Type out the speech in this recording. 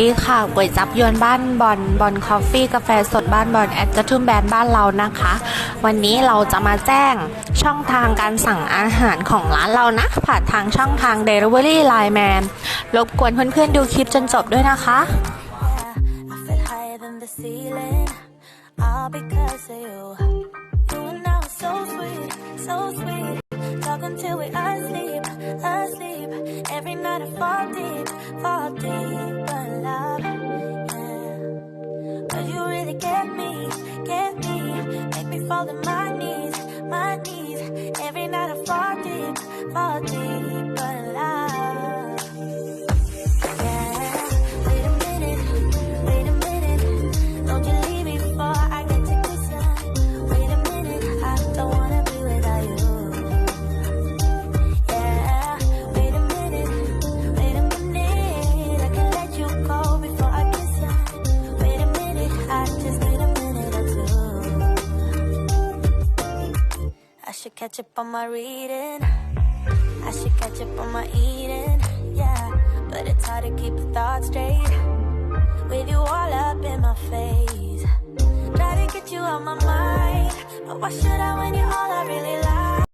ดีค่ะก๋วยจับยวนบ้านบอลบอลคอฟฟี่กาแฟสดบ้านบอลแอดกระทุ่มแบนบ้านเรานะคะ วันนี้เราจะมาแจ้งช่องทางการสั่งอาหารของร้านเรานะ ผ่านทางช่องทาง Delivery Line Man รบกวนเพื่อนๆดูคลิปจนจบด้วยนะคะ I'll be cursing you. You are now so sweet, so sweet. Talk until we asleep, asleep. I fall deep, fall deep. But love, yeah. But you really get me, get me. Make me fall to my knees, my knees. Every night I fall deep, fall deep. I should catch up on my reading. I should catch up on my eating, yeah. But it's hard to keep the thoughts straight with you all up in my face. Try to get you out my mind, but why should I when you're all?